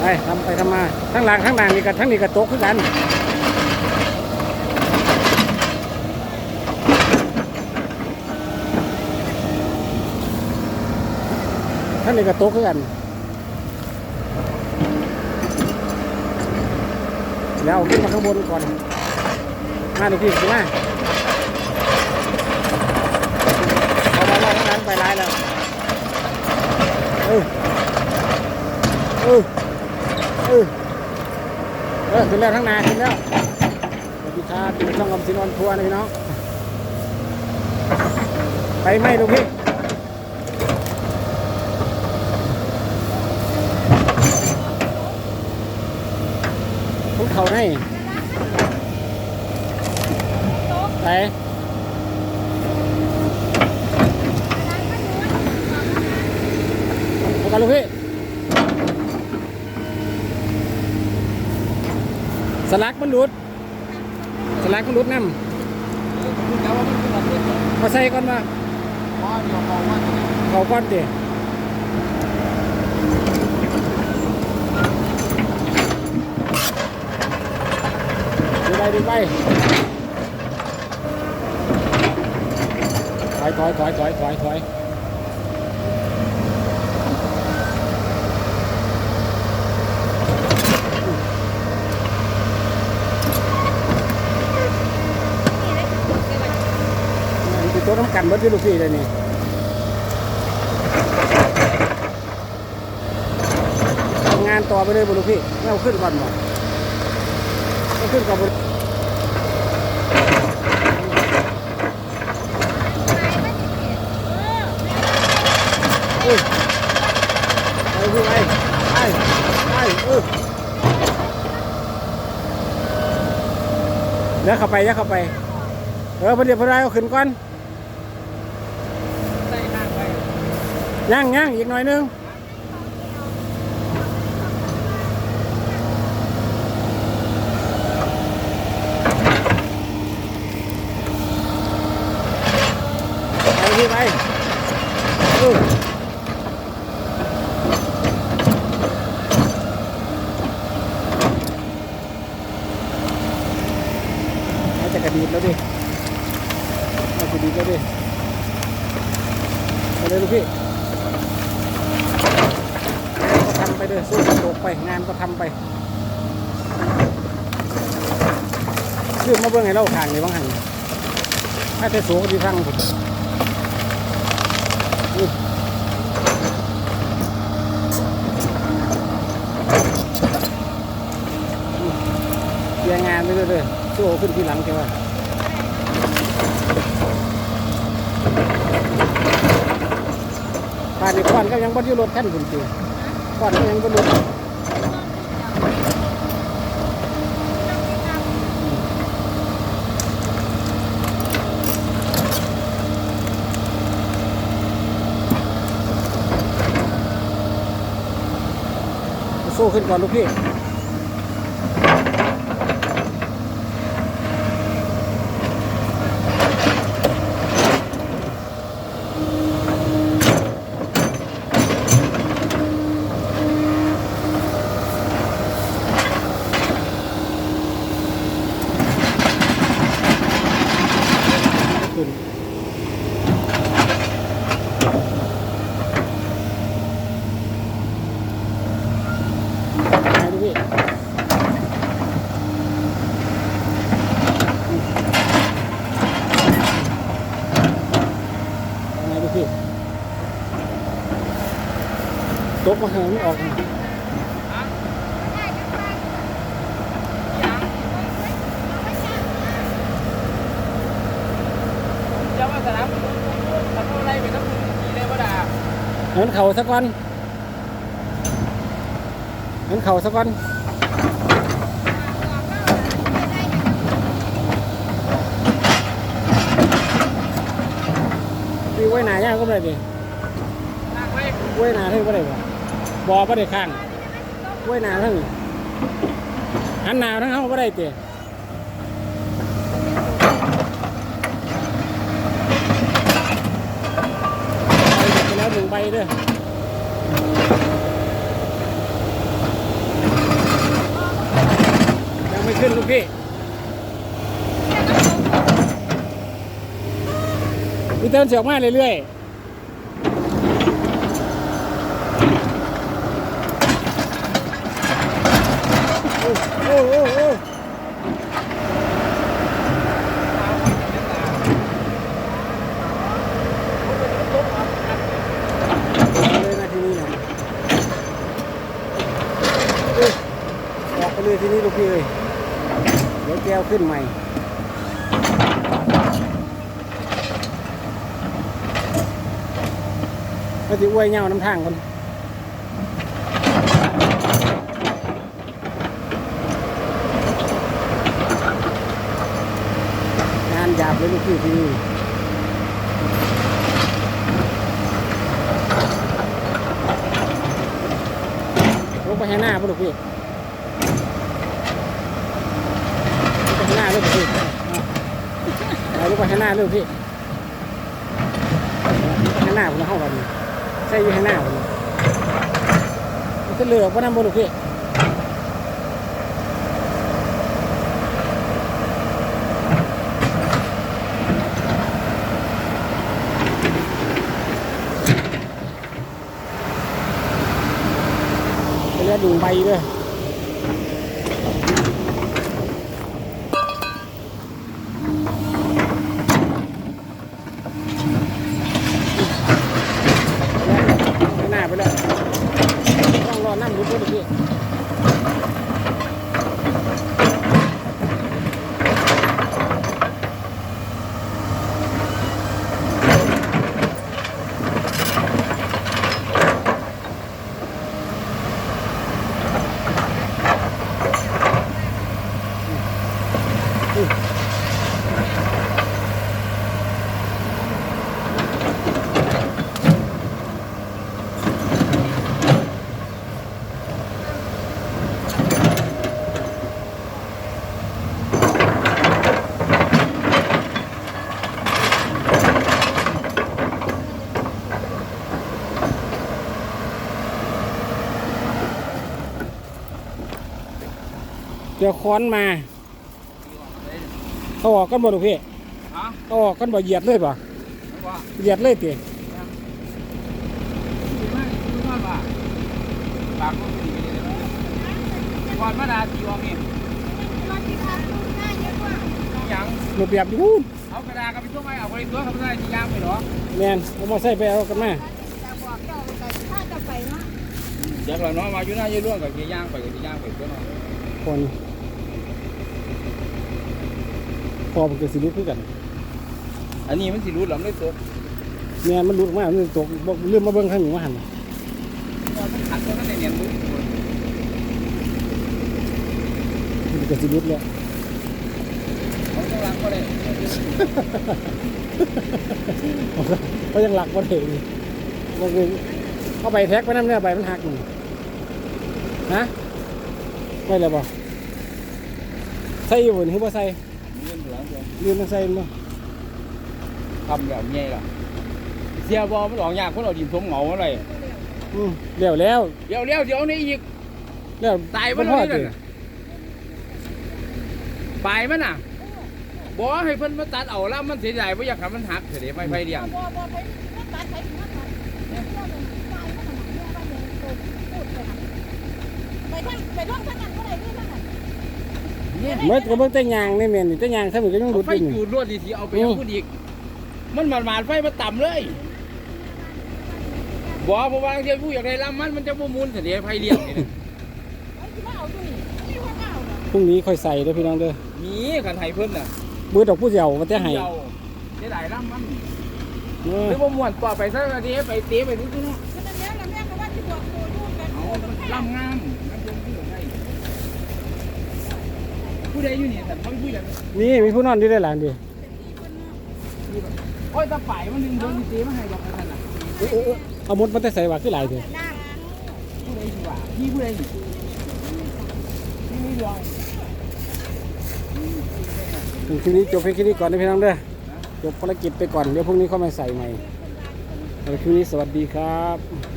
ไปทำไปทำมาทั้งหลังทั้งหลังนี่กับทั้งนี่กับโต๊ะคือกันทั้งนี่กับโต๊ะคือกัน แล้วขึ้นมาข้างบนก่อน มาดูพี่สิมาเอามาลองนั้นไปร้ายแล้วเออเออ เออเออขึ้นแล้วทั้งนาขึ้นแล้วสวัสดีครับที่ช่องอมสินออนทัวร์นะพี่น้องไปไหมลูกพี่พวกเขาให้ไปพวกกันลูกพี่ สลักมันหลุด สลักมันหลุดน้ำมาใส่ก่อนมาเขาก้อนเดียดูไปดูไปถอยถอยถอยถอยถอยถอย ตัวน้ำกันเบิดที่ลูกพี่เลยนี่ทำงานต่อไปเลยบุลูกพี่เอาขึ้นก่อนบ่เอาขึ้นก่อนบุเอ้ยไปพี่ไปไปไปเออเดี๋ยวเข้าไปเดี๋ยวเข้าไป เออพอดีพอดีเอาขึ้นก่อน ย่างย่างอีกหน่อยนึงไปพี่ไปจะกระดีดแล้วดิเอากระดีดแล้วดิไปเลยลูกพี่งานก็ทำไปเลยสู้กระโดด ไปงานก็ทำไปซื้อมาเบิ่งให้เราทางนี่บ้างหันถ้าจะสูงก็ดีทางผมอุ้ยอุ้ยเคลียร์งานไปเรื่อยๆสู้เอาขึ้นที่หลังแกว่าป่านนี้ก่อนก็ยังบ่อยู่รถคันคุณจริงก่อนก็ยังบ่รถ สู้ขึ้นก่อนลูกพี่ ขึ้นไปดูพี่เอาไงดูพี่ต กมาหาไม่ออกมาเห็นเข่าสักวันเห็นเข่าสักวันพี่ไว้หนาย่างก็ไม่ได้ดิไว้หนาเท่าก็ได้บ่ บอก็ได้ข้างไว้หนาทั้งหันหนาวทั้งเขาก็ได้เตะไปแล้วหนึ่งใบเด้อขึ้นลูกพี่มีเติมเสียงมากเรื่อยๆ อ้โอ้โอ้เลยนะที่นี่นะเอ้ยอกไปเลยที่นี่ลูกพี่เลยเดี๋ยวแก้วขึ้นใหม่ก็จะอวยเงาน้ำทางกัน งานหยาบเลยลูกพี่ที่นี่ลงไปให้หน้าป่ะลูพี่ลงไปให้หน้าเลยลูกพี่เอาลงไปให้หน้าเลยลูกพี่ให้หน้าผมเข้ากันใส่อยู่ข้างหน้าผมมันจะเหลือกว่าน้ำบนลูก ดูไปแล้วดูใบด้วยข้างหน้าไปแล้วต้องรอน้ำรุดด้วยลูกพี่ เดี๋ยวค้อนมาเขาออกกันบ่ลูกพี่ฮะเขาออกกันบ่เหยียดเลยป่ะว่าเหยียดเลยตีดีมากดีมากว่ะปากมันดีเลยก่อนมาดาตีวองนี่ยังรูปแบบอยู่พูนเอากระดาษกับไปช่วยไหมเอาไปตัวกับได้ที่ยางไปหรอแมนเอามาใส่ไปเอากันมาเดี๋ยวเราเนาะมาอยู่หน้าเยอะร่วงกับที่ยางไปกับที่ยางไปตัวเนาะคน พอมันเกิดสิรุดคือกันอันนี้มันสิรู้หลำเลยตัวแมนมันรุดออกมามันตกบอกเรื่องมาเบิ่งข้างหนึ่งว่าหันมันขัดตัวนั่นเนียนรู้มันเกิดสิรุดแล้วเขาต้องรักก็ได้ก็ยังหลักว่าเถอะมันคือเอาใบแท็กไปนั่นเนี่ยใบมันหักหนึ่งนะไม่เลยบ่ใส่อยู่บนคือบ่ใส่ เงินเหลืองตัวลืมมันใส่มั้งทำแบบไงล่ะเสียบอมันออกยากคนเอาดินทมเหงาอะไรอืมเดี๋ยวแล้วเดี๋ยวเดี๋ยวเดี๋ยวนี่อีกแล้วตายมันพ่อเลยสิน่ะปลายมันน่ะบอกให้เพิ่นมาตัดเอาแล้วมันเสียดายบ่อยากให้มันหักเสียไม่ไฟเดียงไปท่านไปร่องท่านนั้นก็ได้ด้วยท่านนั้น เนี่ยเมื่อก็เบิ่งแต่ยางนี่แม่นนี่แต่ยางถ้ามันก็ยังเอารุดไฟอยู่นี่ จูดรวดดีทีเอาไปเอาพูดอีก มันหมาดหมาดๆไฟมาต่ำเลยบอกเพราะว่าเดียวผู้อยากได้ลำมันมันจะบ่มุนเสียไฟเดียงนี่นะไอ้ที่ว่าเอาตัวนี้ไม่ว่าเอาหรอกพรุ่งนี้ค่อยใส่เด้อพี่น้องเด้อมีกันไทยเพิ่นน่ะมือดอกผู้เยาว์มาแต่ให้เดียวเสียดายลำมันเออหรือว่าม่วนต่อไปซะทีไปเตะไปทุกที่เนาะฉะนั้นแล้วเราแม่ก็ว่าที่บอกตัวลูกกันเอาโอ้มันมันลำงามลำจนผู้ใด ผู้ใดอยู่นี่แต่เขาผู้ใดนี่มีผู้นอนอยู่ได้หลานดิโอ้ยตาฝ่ายมันดึงโดนตีมาให้ดอกกันน่ะเอ้ยเอ้ยเอ้ยเอามุดมาแต่ใส่ว่าคือหลายเถอะน้ผู้ใดสิว่าพี่ผู้ใดนี่พี่มีดวงถึงคลิปนี้จบเพียงแค่นี้ก่อนนะพี่น้องเด้อจบภารกิจไปก่อนเดี๋ยวพรุ่งนี้เข้ามาใส่ใหม่ในคลิปนี้สวัสดีครับ